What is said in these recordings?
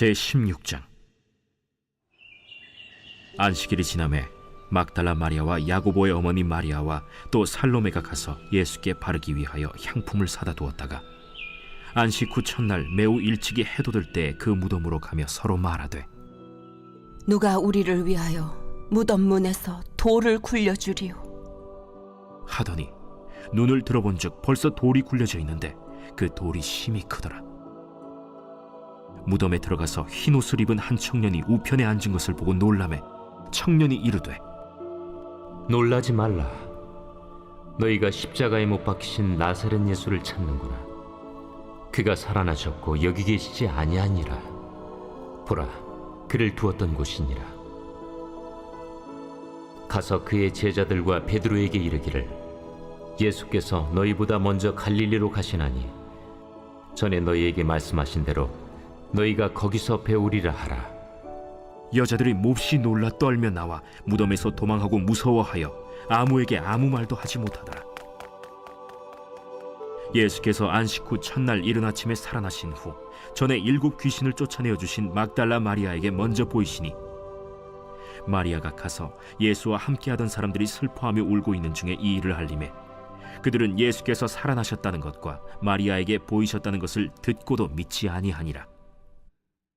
제 16장 안식일이 지남에 막달라 마리아와 야고보의 어머니 마리아와 또 살로메가 가서 예수께 바르기 위하여 향품을 사다 두었다가 안식 후 첫날 매우 일찍이 해돋을 때 그 무덤으로 가며 서로 말하되 누가 우리를 위하여 무덤 문에서 돌을 굴려 주리요. 하더니 눈을 들어본즉 벌써 돌이 굴려져 있는데 그 돌이 심히 크더라. 무덤에 들어가서 흰 옷을 입은 한 청년이 우편에 앉은 것을 보고 놀라매 청년이 이르되 놀라지 말라. 너희가 십자가에 못 박히신 나사렛 예수를 찾는구나. 그가 살아나셨고 여기 계시지 아니하니라. 보라, 그를 두었던 곳이니라. 가서 그의 제자들과 베드로에게 이르기를 예수께서 너희보다 먼저 갈릴리로 가시나니 전에 너희에게 말씀하신 대로 너희가 거기서 배우리라 하라. 여자들이 몹시 놀라 떨며 나와 무덤에서 도망하고 무서워하여 아무에게 아무 말도 하지 못하더라. 예수께서 안식 후 첫날 이른 아침에 살아나신 후 전에 일곱 귀신을 쫓아내어 주신 막달라 마리아에게 먼저 보이시니 마리아가 가서 예수와 함께하던 사람들이 슬퍼하며 울고 있는 중에 이 일을 알림해 그들은 예수께서 살아나셨다는 것과 마리아에게 보이셨다는 것을 듣고도 믿지 아니하니라.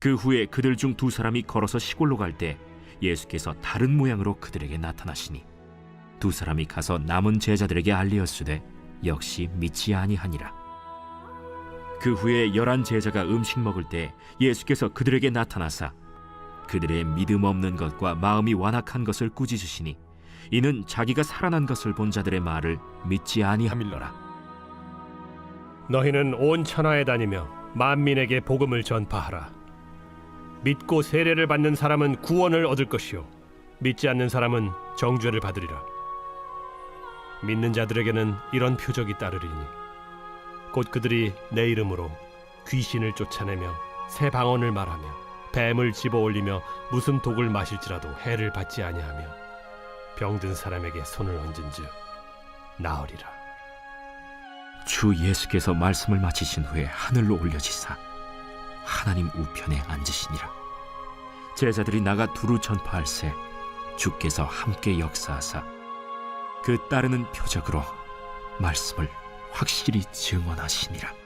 그 후에 그들 중 두 사람이 걸어서 시골로 갈 때 예수께서 다른 모양으로 그들에게 나타나시니 두 사람이 가서 남은 제자들에게 알리었으되 역시 믿지 아니하니라. 그 후에 열한 제자가 음식 먹을 때 예수께서 그들에게 나타나사 그들의 믿음 없는 것과 마음이 완악한 것을 꾸짖으시니 이는 자기가 살아난 것을 본 자들의 말을 믿지 아니함일러라. 너희는 온 천하에 다니며 만민에게 복음을 전파하라. 믿고 세례를 받는 사람은 구원을 얻을 것이요 믿지 않는 사람은 정죄를 받으리라. 믿는 자들에게는 이런 표적이 따르리니 곧 그들이 내 이름으로 귀신을 쫓아내며 새 방언을 말하며 뱀을 집어 올리며 무슨 독을 마실지라도 해를 받지 아니하며 병든 사람에게 손을 얹은즉 나으리라. 주 예수께서 말씀을 마치신 후에 하늘로 올려지사 하나님 우편에 앉으시니라. 제자들이 나가 두루 전파할새 주께서 함께 역사하사 그 따르는 표적으로 말씀을 확실히 증언하시니라